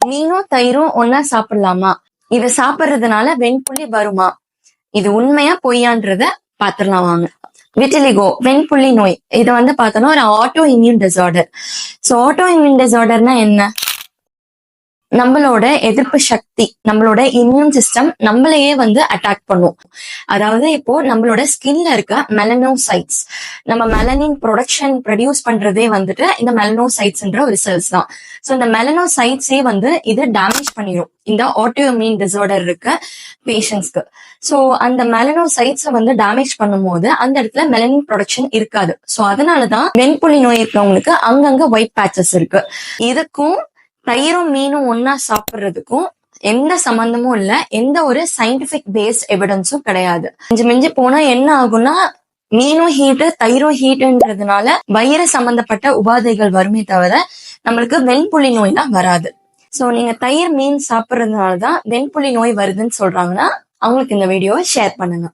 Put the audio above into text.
மீனும் தயிரும் ஒன்னா சாப்பிடலாமா? இத சாப்பிடுறதுனால வெண்புள்ளி வருமா? இது உண்மையா பொய்யான்றத பாத்திரலாம் வாங்க. விட்டிலிகோ வெண்புள்ளி நோய். இதை வந்து பார்த்தோம்னா ஒரு auto immune disorder so auto immune டிசார்டர்னா என்ன? நம்மளோட எதிர்ப்பு சக்தி நம்மளோட இம்யூன் சிஸ்டம் நம்மளையே வந்து அட்டாக் பண்ணும். அதாவது இப்போ நம்மளோட ஸ்கின்ல இருக்க மெலனோசைட்ஸ் நம்ம மெலனின் ப்ரொடக்ஷன் ப்ரொடியூஸ் பண்றதே வந்துட்டு இந்த மெலனோசைட்ஸ்ன்ற ஒரு செல்ஸ் தான். ஸோ இந்த மெலனோசைட்ஸே வந்து இது டேமேஜ் பண்ணிடும் இந்த ஆட்டோஇம்யூன் டிசார்டர் இருக்க பேஷண்ட்ஸ்க்கு ஸோ அந்த மெலனோசைட்ஸை வந்து டேமேஜ் பண்ணும்போது அந்த இடத்துல மெலனின் ப்ரொடக்ஷன் இருக்காது. ஸோ அதனாலதான் வெண்புலி நோய் இருக்கிறவங்களுக்கு அங்கங்க ஒயிட் பேச்சஸ் இருக்கு. இதுக்கும் தயிரும் மீனும் ஒன்னா சாப்பிடுறதுக்கும் எந்த சம்பந்தமும் இல்ல. எந்த ஒரு சயின்டிபிக் பேஸ்ட் எவிடன்ஸும் கிடையாது. மிஞ்சி மிஞ்சி போனா என்ன ஆகும்னா மீனும் ஹீட்டு தயிரும் ஹீட்டுன்றதுனால வயிறு சம்பந்தப்பட்ட உபாதைகள் வருமே தவிர நம்மளுக்கு வெண்புலி நோய்லாம் வராது. சோ நீங்க தயிர் மீன் சாப்பிட்றதுனால தான் வெண்புலி நோய் வருதுன்னு சொல்றாங்கன்னா அவங்களுக்கு இந்த வீடியோவை ஷேர் பண்ணுங்க.